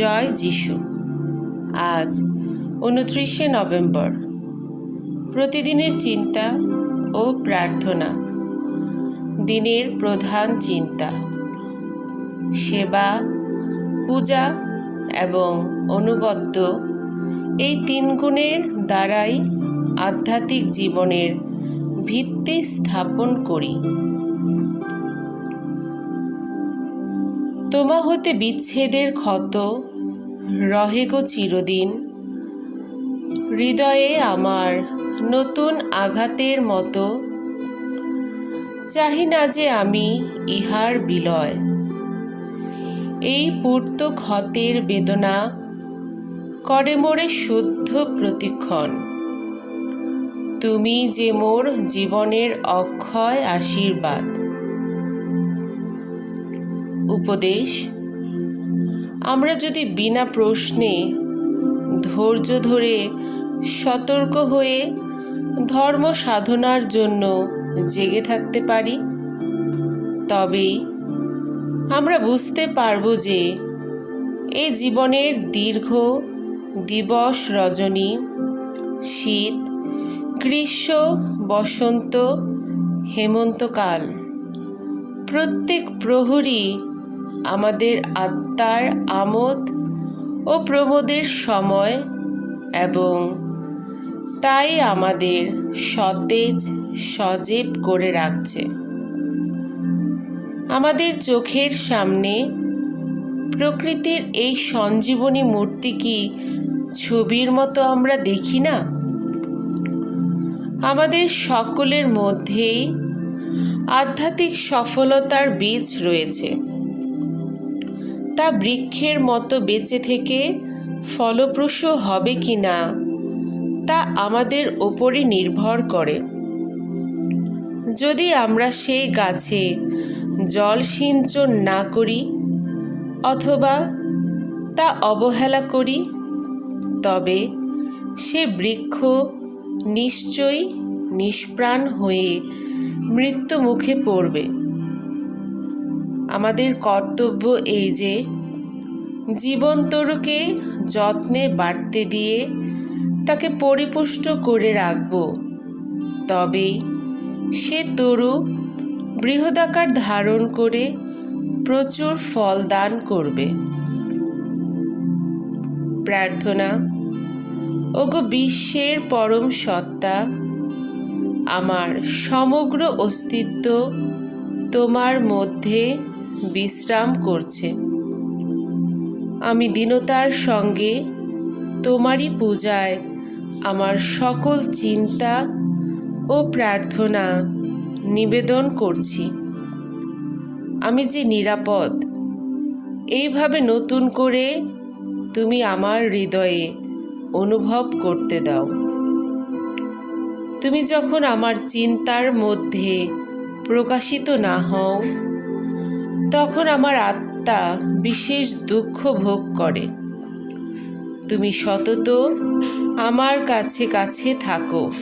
জয় যিশু। আজ উনত্রিশে নভেম্বর। প্রতিদিনের চিন্তা ও প্রার্থনা। দিনের প্রধান চিন্তা। সেবা, পূজা এবং অনুগত্য এই তিন গুণের দ্বারাই আধ্যাত্মিক জীবনের ভিত্তি স্থাপন করি। তোমা হতে বিচ্ছেদের ক্ষত রহেগো চিরদিন। হৃদয়ে আমার নতুন আঘাতের মতো। চাহি না যে আমি ইহার বিলয়। এই পূর্ত ক্ষতের বেদনা করে মোরে শুদ্ধ প্রতিক্ষণ। তুমি যে মোর জীবনের অক্ষয় আশীর্বাদ। উপদেশ আমরা যদি বিনা প্রশ্নে ধৈর্য ধরে সতর্ক হয়ে ধর্ম সাধনার জন্য জেগে থাকতে পারি, তবেই আমরা বুঝতে পারব যে এই জীবনের দীর্ঘ দিবস রজনী, শীত, গ্রীষ্ম, বসন্ত, হেমন্তকাল প্রত্যেক প্রহরী আমাদের আত্মার আমোদ ও প্রমোদের সময় এবং তাই আমাদের সতেজ সজীব করে রাখছে। আমাদের চোখের সামনে প্রকৃতির এই সঞ্জীবনী মূর্তি কি ছবির মতো আমরা দেখি না? আমাদের সকলের মধ্যেই আধ্যাত্মিক সফলতার বীজ রয়েছে। তা বৃক্ষের মতো বেঁচে থেকে ফলপ্রসূ হবে কি না, তা আমাদের ওপরে নির্ভর করে। যদি আমরা সেই গাছে জল সিঞ্চন না করি অথবা তা অবহেলা করি, তবে সে বৃক্ষ নিশ্চয়ই নিষ্প্রাণ হয়ে মৃত্যু মুখে পড়বে। আমাদের কর্তব্য এই যে জীবনতরুকে যত্নে বাড়তে দিয়ে তাকে পরিপুষ্ট করে রাখব। তবেই সে তরু বৃহদাকার ধারণ করে প্রচুর ফল দান করবে। প্রার্থনা, ওগো বিশ্বের পরম সত্তা, আমার সমগ্র অস্তিত্ব তোমার মধ্যে বিশ্রাম করছে। আমি দীনতার সঙ্গে তোমারই পূজায় আমার সকল চিন্তা ও প্রার্থনা নিবেদন করছি। আমি যে নিরাপদ, এইভাবে নতুন করে তুমি আমার হৃদয়ে অনুভব করতে দাও। তুমি যখন আমার চিন্তার মধ্যে প্রকাশিত না হও তখন আমার আত্মা বিশেষ দুঃখ ভোগ করে। তুমি সতত আমার কাছে কাছে থাকো।